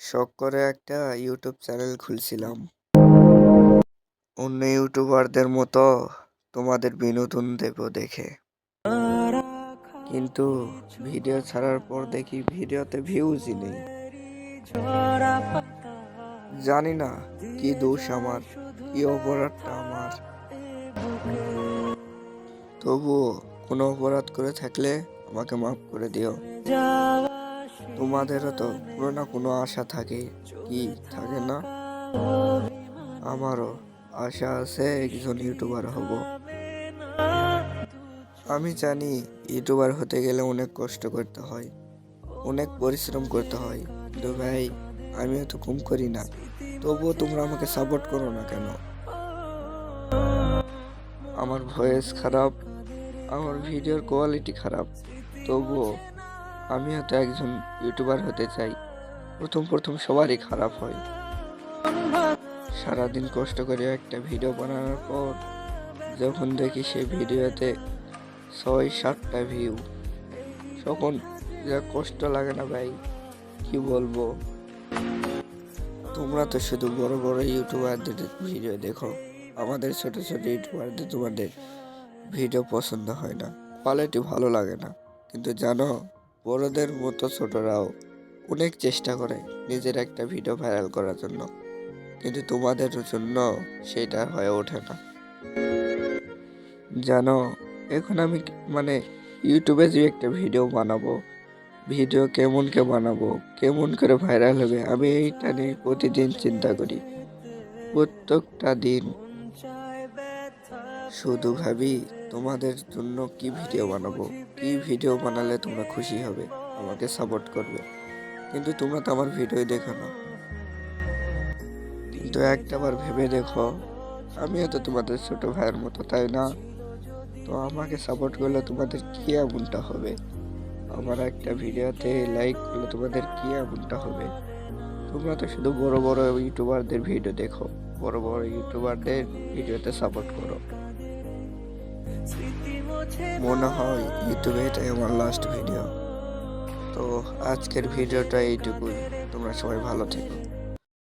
শখ করে একটা ইউটিউব চ্যানেল খুলছিলাম। অন্য ইউটিউবারদের মতো তোমাদের বিনোদন দেব দেখে। কিন্তু ভিডিও ছাড়ার পর দেখি ভিডিওতে ভিউজই নেই। জানি না কি দোষ আমার, কি অপরাধটা আমার। তবুও কোনো অপরাধ করে থাকলে আমাকে মাফ করে দিও। তোমাদেরও তো কোনো না কোনো আশা থাকে, কি থাকে না? আমারও আশা আছে একজন ইউটিউবার হব। আমি জানি ইউটিউবার হতে গেলে অনেক কষ্ট করতে হয়, অনেক পরিশ্রম করতে হয়। কিন্তু ভাই, আমিও তো কম করি না, তবুও তোমরা আমাকে সাপোর্ট করো না কেন? আমার ভয়েস খারাপ, আমার ভিডিওর কোয়ালিটি খারাপ, তবুও আমিও তো একজন ইউটিউবার হতে চাই। প্রথম প্রথম সবারই খারাপ হয়। সারাদিন কষ্ট করে একটা ভিডিও বানানোর পর যখন দেখি সেই ভিডিওতে ছয়, সাতটা ভিউ তখন যা কষ্ট লাগে না ভাই, কি বলব? তোমরা তো শুধু বড় বড় ইউটিউবারদের ভিডিও দেখো, আমাদের ছোট ছোট ইউটিউবারদের তোমাদের ভিডিও পছন্দ হয় না কোয়ালিটি ভালো লাগে না। কিন্তু জানো বড়দের মতো ছোটরাও অনেক চেষ্টা করে নিজের একটা ভিডিও ভাইরাল করার জন্য। কিন্তু তোমাদের জন্য সেটা হয়ে ওঠে না। জানো, এখন আমি মানে ইউটিউবে যে একটা ভিডিও বানাবো ভিডিও কেমন কে বানাবো, কেমন করে ভাইরাল হবে, আমি এইটা নিয়ে প্রতিদিন চিন্তা করি। প্রত্যেকটা দিন শুধু ভাবি তোমাদের জন্য কি ভিডিও বানাবো? কি ভিডিও বানালে তোমরা খুশি হবে? আমাকে সাপোর্ট করবে। কিন্তু তোমরা তো আমার ভিডিও দেখো না। কিন্তু একটা একটাবার ভেবে দেখো, আমিও তো তোমাদের ছোট ভাইয়ের মতো, তাই না? তো আমাকে সাপোর্ট করলে তোমাদের কি এমনটা হবে? আমার একটা ভিডিওতে লাইক করলে তোমাদের কি এমনটা হবে? তোমরা তো শুধু বড় বড় ইউটিউবারদের ভিডিও দেখো। বড় বড় ইউটিউবারদের ভিডিওতে সাপোর্ট করো। মনে হয় ইউটিউবে এটাই আমার লাস্ট ভিডিও তো আজকের ভিডিওটা এইটুকুই। তোমরা সবাই ভালো থেকো।